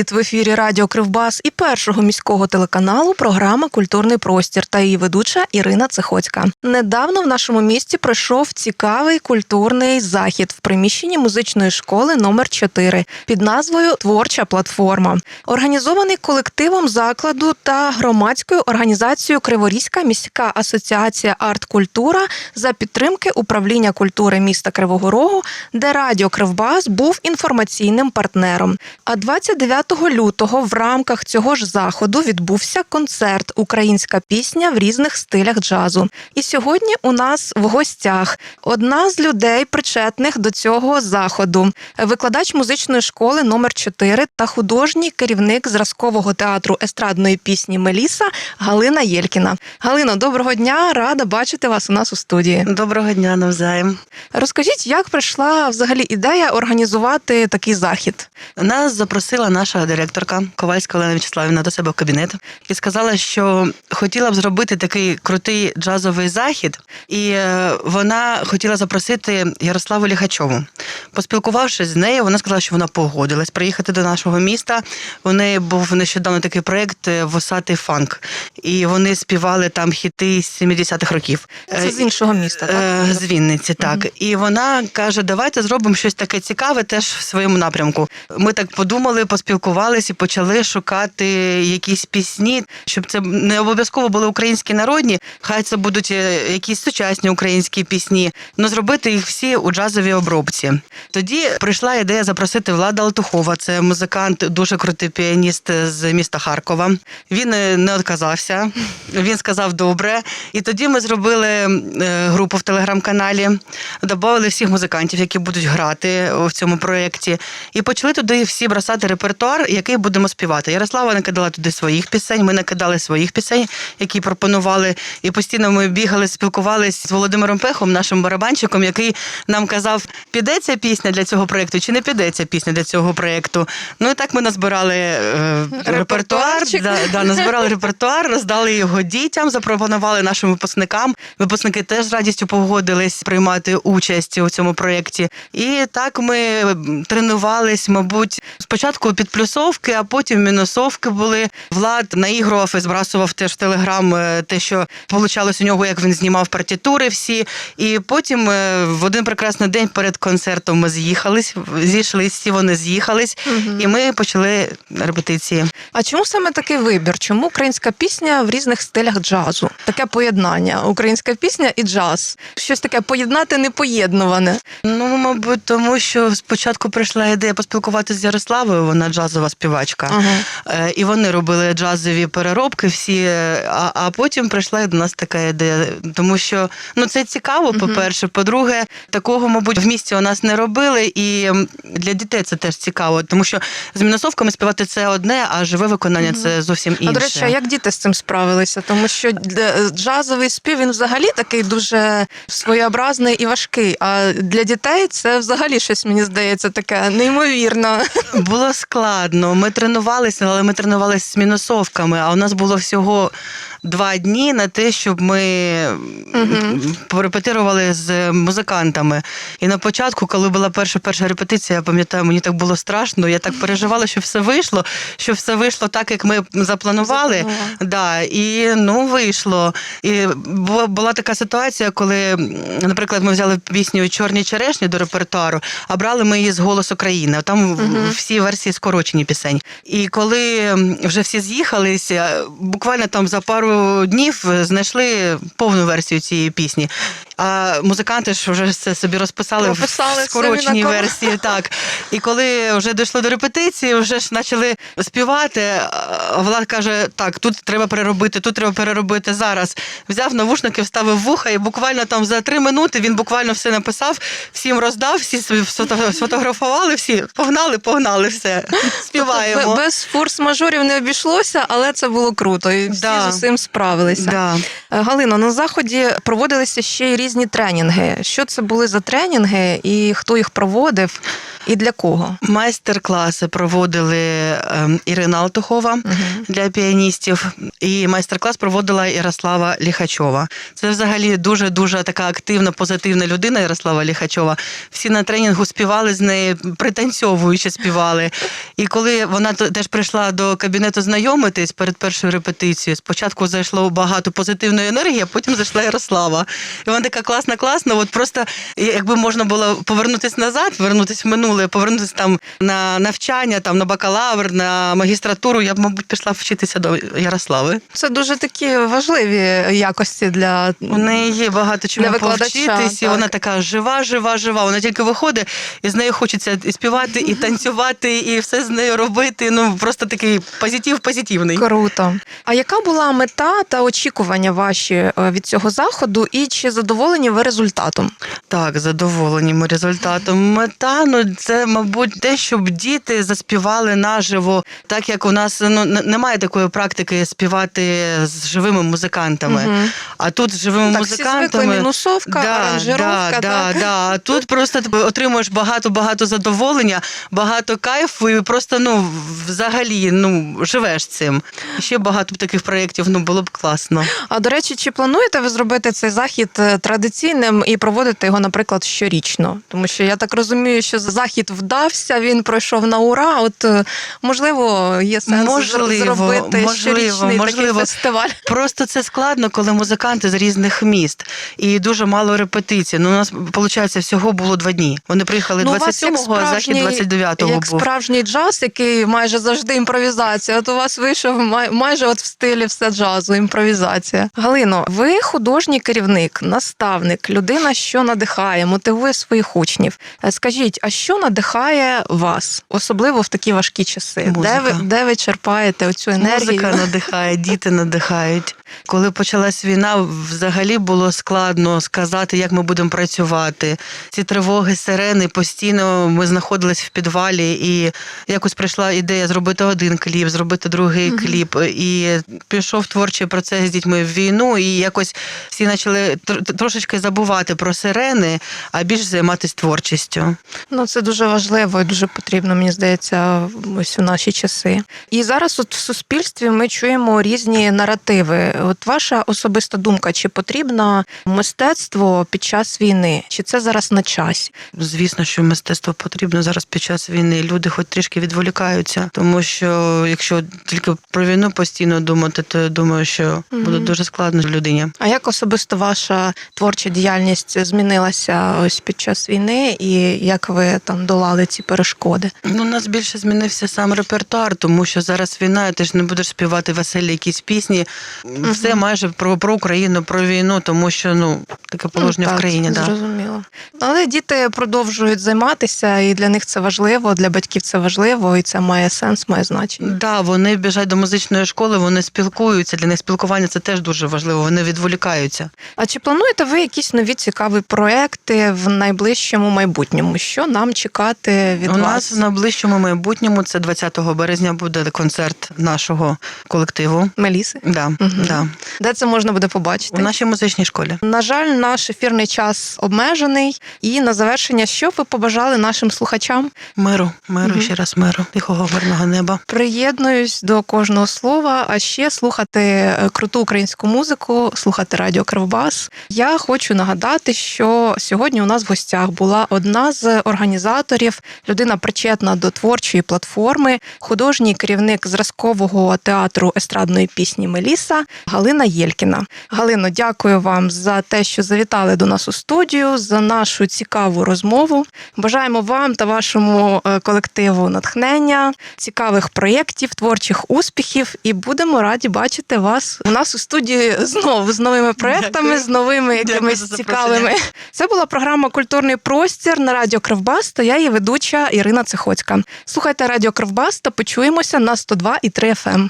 Привіт в ефірі Радіо Кривбас і першого міського телеканалу програма Культурний простір та її ведуча Ірина Цехоцька. Недавно в нашому місті пройшов цікавий культурний захід в приміщенні музичної школи номер 4 під назвою Творча платформа, організований колективом закладу та громадською організацією Криворізька міська асоціація арт-культура за підтримки управління культури міста Кривого Рогу, де Радіо Кривбас був інформаційним партнером. А 29 лютого в рамках цього ж заходу відбувся концерт Українська пісня в різних стилях джазу. І сьогодні у нас в гостях одна з людей, причетних до цього заходу, викладач музичної школи номер 4 та художній керівник зразкового театру естрадної пісні Меліса Галина Єлькіна. Галино, доброго дня! Рада бачити вас у нас у студії. Доброго дня навзаєм. Розкажіть, як прийшла взагалі ідея організувати такий захід? Нас запросила наша директорка Ковальська Олена Вячеславівна до себе в кабінет і сказала, що хотіла б зробити такий крутий джазовий захід, і е, вона хотіла запросити Ярославу Ліхачову. Поспілкувавшись з нею, вона сказала, що вона погодилась приїхати до нашого міста. У неї був нещодавно такий проект е, Восатий фанк, і вони співали там хіти з 70-х років. Це з іншого міста, так? Е, З Вінниці, так. І вона каже: давайте зробимо щось таке цікаве теж в своєму напрямку. Ми так подумали, поспілкувалися і почали шукати якісь пісні, щоб це не обов'язково були українські народні, хай це будуть е, якісь сучасні українські пісні, але зробити їх всі у джазовій обробці. Тоді прийшла ідея запросити Влада Алтухова. Це музикант, дуже крутий піаніст з міста Харкова. Він е, не відказався. Він сказав добре. І тоді ми зробили е, групу в телеграм-каналі, додали всіх музикантів, які будуть грати в цьому проєкті, і почали туди всі бросати репертуар, який будемо співати. Ярослава накидала туди своїх пісень. Ми накидали своїх пісень, які пропонували. І постійно ми бігали, спілкувалися з Володимиром Пехом, нашим барабанщиком, який нам казав, піде ця пісня для цього проєкту чи не піде ця пісня для цього проєкту. Ну і так ми назбирали е, репертуар, да, да, назбирали репертуар, роздали його дітям, запропонували нашим випускникам. Випускники теж з радістю погодились приймати участь у цьому проєкті. І так ми тренувались, мабуть, спочатку під плюсовки, а потім мінусовки були. Влад наігрував і збрасував теж в телеграм те, що получалось у нього, як він знімав партитури всі. І потім е, в один прекрасний день перед концертом ми з'їхались, зійшлись, всі вони з'їхались, і ми почали репетиції. А чому саме такий вибір? Чому українська пісня в різних стилях джазу? Таке поєднання. Українська пісня і джаз. Щось таке поєднати непоєднуване. Ну, мабуть, тому що спочатку прийшла ідея поспілкуватися з Ярославою, вона джазова співачка. Ага. Е, І вони робили джазові переробки всі. е, А, а потім прийшла і до нас така ідея. Тому що ну це цікаво, по-перше. По-друге, такого, мабуть, в місті у нас не робили, і для дітей це теж цікаво, тому що з мінусовками співати це одне, а живе виконання це зовсім інше. А до речі, а як діти з цим справилися? Тому що для- джазовий спів він взагалі такий дуже своєобразний і важкий. А для дітей це взагалі щось мені здається таке неймовірно. Було складно. Ми тренувалися, але ми тренувалися з мінусовками. А у нас було всього два дні на те, щоб ми Мгм. порепетирували з музикантами. І на початку, коли була перша перша репетиція, я пам'ятаю, мені так було страшно. Я так переживала, що все вийшло, що все вийшло так, як ми запланували. Запланували. Да, і ну вийшло. І бу- була така ситуація, коли, наприклад, ми взяли пісню Чорні черешні до репертуару, а брали ми її з голос України. Там Мгм. всі версії скорочені пісень. І коли вже всі з'їхалися, буквально там за пару днів знайшли повну версію цієї пісні. А музиканти ж вже це собі розписали Прописали в скороченій версії. Так. І коли вже дійшло до репетиції, вже ж почали співати. Влад каже: так, тут треба переробити, тут треба переробити зараз. Взяв навушники, вставив вуха, і буквально там за три минути він буквально все написав, всім роздав, всі сфотографували, всі погнали, погнали, все. Співаємо. Тобто без форс-мажорів не обійшлося, але це було круто. І всі Да. з усім справилися. Да. Е, Галино, на заході проводилися ще й різні тренінги. Що це були за тренінги, і хто їх проводив, і для кого? Майстер-класи проводили ем, Ірина Алтухова, Мгм. для піаністів. І майстер-клас проводила Ярослава Ліхачова. Це взагалі дуже дуже така активна, позитивна людина. Ярослава Ліхачова. Всі на тренінгу співали з нею, пританцьовуючи співали. І коли вона теж прийшла до кабінету знайомитись перед першою репетицією, спочатку зайшло багато позитивної енергії, а потім зайшла Ярослава. І вона така класна, класна. От просто якби можна було повернутися назад, повернутися в минуле, повернутися там на навчання, там на бакалавр, на магістратуру, я б, мабуть, пішла вчитися до Ярослави. Це дуже такі важливі якості для У неї є багато чому повчитись, і вона така жива, жива, жива. Вона тільки виходить, і з нею хочеться і співати, і танцювати, і все з нею робити. Ну просто такий позитив позитивний. Круто. А яка була мета та очікування ваші е, від цього заходу, і чи задоволені ви результатом? Так, задоволені ми результатом. Мета ну це, мабуть, те, щоб діти заспівали наживо, так як у нас ну немає такої практики співати з живими музикантами. Мгм. А тут з живими Так, всі звикли музикантами. мінусовка, аранжировка. да, так? да, да. А тут просто ти отримуєш багато-багато задоволення, багато кайфу, і просто ну взагалі ну живеш цим. Ще багато таких проєктів ну було б класно. А до речі, чи плануєте ви зробити цей захід е, традиційним і проводити його, наприклад, щорічно? Тому що я так розумію, що захід вдався, він пройшов на ура. От е, можливо, є сенс Можливо, зробити можливо, щорічний можливо. такий фестиваль. Просто це складно, коли музиканти з різних міст і дуже мало репетицій. Ну, у нас виходить, всього було два дні. Вони приїхали Ну, у 27-го, а захід справжній- 29-го Як був. справжній джаз, який майже завжди імпровізація. От у вас вийшов май- майже от в стилі все джазу, імпровізація. Галино, ви художній керівник, наставник, людина, що надихає, мотивує своїх учнів. Е, Скажіть, а що надихає вас, особливо в такі важкі часи? Де ви, де ви черпаєте оцю енергію? Музика надихає, діти надихають. Коли почалась війна, взагалі було складно сказати, як ми будемо працювати. Ці тривоги, сирени постійно ми знаходились в підвалі, і якось прийшла ідея зробити один кліп, зробити другий Мгм. кліп. І пішов творчий процес з дітьми в війну, і якось всі почали тр- трошечки забувати про сирени, а більше займатися творчістю. Ну, це дуже важливо і дуже потрібно, мені здається, ось у наші часи. І зараз, от в суспільстві, ми чуємо різні наративи. От ваша особиста думка, чи потрібно мистецтво під час війни? Чи це зараз на часі? Звісно, що мистецтво потрібно зараз під час війни. Люди хоч трішки відволікаються, тому що якщо тільки про війну постійно думати, то я думаю, що буде дуже складно людині. А як особисто ваша творча діяльність змінилася ось під час війни, і як ви там долали ці перешкоди? Ну, у нас більше змінився сам репертуар, тому що зараз війна, ти ж не будеш співати веселі якісь пісні. Все майже про, про Україну, про війну, тому що ну таке положення Ну, в так, країні. Да. Зрозуміло. Але діти продовжують займатися, і для них це важливо, для батьків це важливо, і це має сенс, має значення. Да, вони біжать до музичної школи, вони спілкуються. Для них спілкування це теж дуже важливо. Вони відволікаються. А чи плануєте ви якісь нові цікаві проекти в найближчому майбутньому? Що нам чекати від У вас? нас в найближчому майбутньому це 20 березня буде концерт нашого колективу. Меліси? Да, Мгм. да. Де це можна буде побачити? У нашій музичній школі. На жаль, наш ефірний час обмежений. І на завершення, що ви побажали нашим слухачам? Миру, миру, Мгм. ще раз миру, тихого мирного неба. Приєднуюсь до кожного слова, а ще слухати е, круту українську музику, слухати радіо Кривбас. Я хочу нагадати, що сьогодні у нас в гостях була одна з організаторів, людина причетна до творчої платформи, художній керівник зразкового театру естрадної пісні Меліса Галина Єлькіна. Галино, дякую вам за те, що завітали до нас у студію, за нашу цікаву розмову. Бажаємо вам та вашому е, колективу натхнення, цікавих проєктів, творчих успіхів, і будемо раді бачити вас у нас у студії знову з новими проєктами, з новими якимись цікавими. Це була програма Культурний простір на радіо Кривбас. Та я її ведуча Ірина Цихоцька. Слухайте радіо Кривбас та почуємося на 102,3 FM.